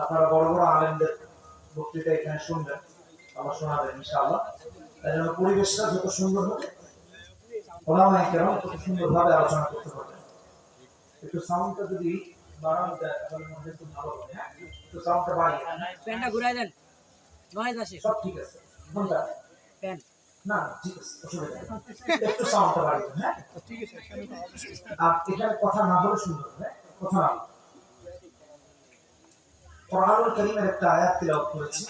আপনারা বড় বড় আলেমদের বক্তৃতা এখানে শুনবেন আবার শোনাবেন ইনশাআল্লাহ। তাই জন্য পরিবেশটা যত সুন্দর হবে ওলামাই তত সুন্দরভাবে আলোচনা করতে পারবেন। একটু সাউন্ডটা যদি বাড়ানো যায় তাহলে মনে হয় খুব ভালো হবে হ্যাঁ? একটু সাউন্ডটা বাড়িয়ে প্যানটা ঘুরাই দেন নয়েজ আসে। সব ঠিক আছে কোনটা প্যান না ঠিক আছে অসুবিধা একটু সাউন্ডটা বাড়িয়ে দেন, হ্যাঁ? আর এখানে কথা না বলে শুনতে হবে হ্যাঁ? কথা না। কোরআনুল কারীমের একটা আয়াত তিলাওয়াত করেছি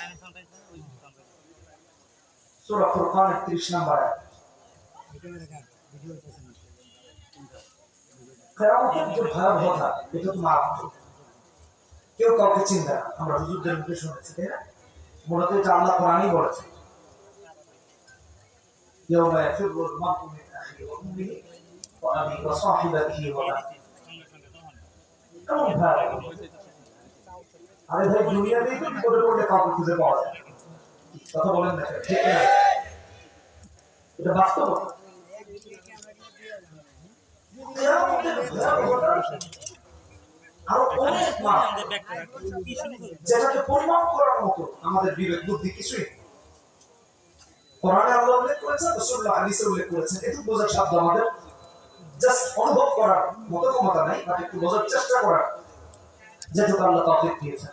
সূরা ফুরকান 31 নম্বর আয়াত কিয়ামতের যে ভয়াবহতা এটা তো মারাত্মক কেউ কাউকে চিন্তা না আমরা হুজুরদের মুখে শুনেছি তাই না মূলত এটা আল্লাহ কোরআনই বলেছে يوم يفر المرء من اخيه وامه وابيه وصاحبته وبنيه কেমন ভয় আরে ভাই দুনিয়াতেই তো বিপদে পড়লে কাউকে খুঁজে পাওয়া যায় কথা বলেন না ঠিক না? এটা বাস্তব? কিছুই আল্লাহ একটু বোঝার সাধ্য আমাদের। জাস্ট অনুভব করার মতো ক্ষমতা নাই একটু বোঝার চেষ্টা করার। যেটুকু আল্লাহ তৌফিক দিয়েছেন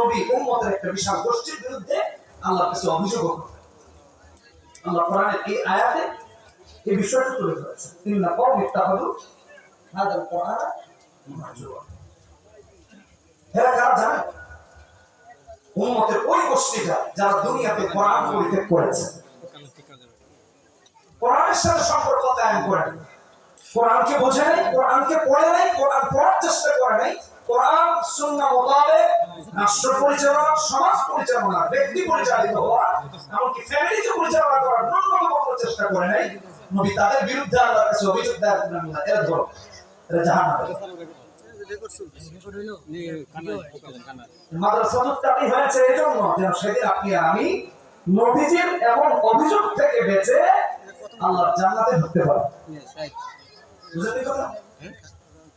নবী উম্মতের একটা বিশাল গোষ্ঠীর বিরুদ্ধে আল্লাহর কাছে অভিযোগ আল্লাহ কোরআনের এই আয়াতে এই বিষয়টা তুলে ইত্তাখাযু হাদাল কোরআন জানেন উম্মতের ওই গোষ্ঠীটা যারা দুনিয়াতে কোরআন পরিত্যাগ করেছে, কোরআনের সাথে সম্পর্ক কায়েম করে। কোরআনকে বোঝে নাই, কোরআনকে পড়ে নাই, কোরআন পড়ার চেষ্টা করে নাই কোরআন সুন্নাহ মোতাবেক রাষ্ট্র পরিচালনা সমাজ পরিচালনা ব্যক্তি পরিচালিত হওয়া এমনকি ফ্যামিলিকে পরিচালনা করার ন্যূনতম চেষ্টা করে নাই। নবী তাদের বিরুদ্ধে আল্লাহর কাছে অভিযোগ এরা ধরো এরা তাকি হয়েছে এই জন্য সেদিন আপনি আমি নবীজির এমন অভিযোগ থেকে বেঁচে আল্লাহর জান্নাতে ঢুকতে পারি বুঝলেন কথা?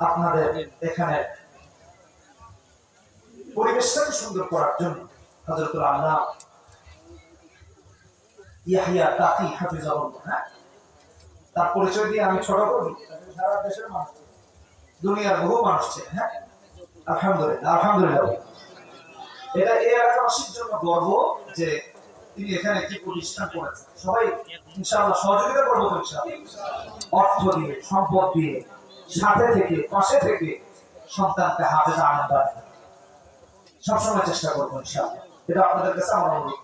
আপনাদের এখানে পরিবেশটাকে সুন্দর করার জন্য হযরতুল আল্লাহ ইয়াহিয়া তাকি হাফিজাহুল্লাহ হ্যাঁ? তার পরিচয় দিয়ে আমি ছোট করি সারা দেশের মানুষ, দুনিয়ার বহু মানুষ চেনে হ্যাঁ? আলহামদুলিল্লাহ আলহামদুলিল্লাহ। এটা এই এলাকাবাসীর জন্য গর্ব যে তিনি এখানে একটি প্রতিষ্ঠান করেছেন। সবাই ইনশাআল্লাহ সহযোগিতা করব ইনশাআল্লাহ। অর্থ দিয়ে, সম্পদ দিয়ে সাথে থেকে, পাশে থেকে সন্তানকে হাতে আনন্দ আনতে সবসময় চেষ্টা করব ইনশাআল্লাহ। এটা আপনাদের কাছে আমার অনুরোধ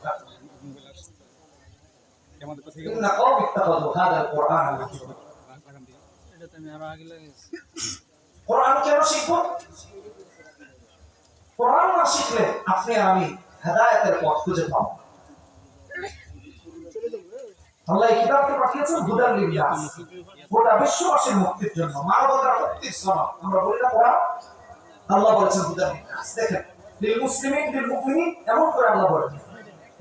আপনি আমি হেদায়তের পথ খুঁজে পাবো আল্লাহ এই কিতাবকে পাঠিয়েছেন হুদার লিল্লাহ গোটা বিশ্ববাসীর মুক্তির জন্য। মানবতার মুক্তির সনদ আমরা বলি না কোরআন আল্লাহ বলেছেন হুদার লিল্লাহ দেখেন, লিল মুসলিমিন, লিল মুমিনিন, এমন করে আল্লাহ বলেছেন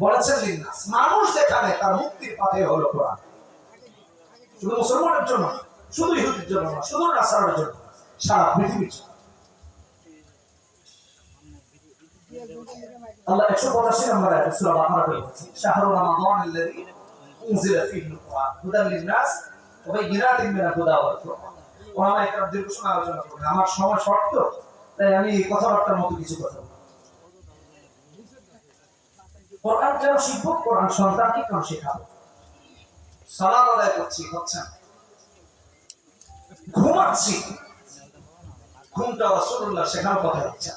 বলেছেন লিল্লাহ মানুষ যেখানে তার মুক্তির পথে হলো কোরআন। শুধু মুসলমানের জন্য শুধু ইহুদির জন্য না, শুধু নাসারের জন্য সারা পৃথিবীর জন্য। আল্লাহ একশো পঁচাশি নম্বর আয়াতে সূরা বাকারা বলেছে শাহরু রমাদান আল্লাযী আল-কুরআন হুদাল লিন-নাস ওয়া বায়িনাতিন মিনাল হুদা ওয়াল ফুরকান ওলামা একরাম দীর্ঘ সময় আলোচনা করবেন আমার সময় শর্ত তাই আমি কথাবার্তার মতো কিছু কথা কোরআন কেন শিখব? কোরআন শেখাবো? সালাম আদায় করছি, হচ্ছে ঘুমাচ্ছি। ঘুমটা শেখার কথা হচ্ছে।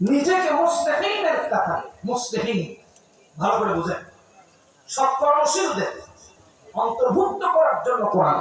নিজেকে মুস্তাহিনের কথা, মুস্তাহিন, ভালো করে বুঝেন। সব কর্মশীলদের অন্তর্ভুক্ত করার জন্য কোরআন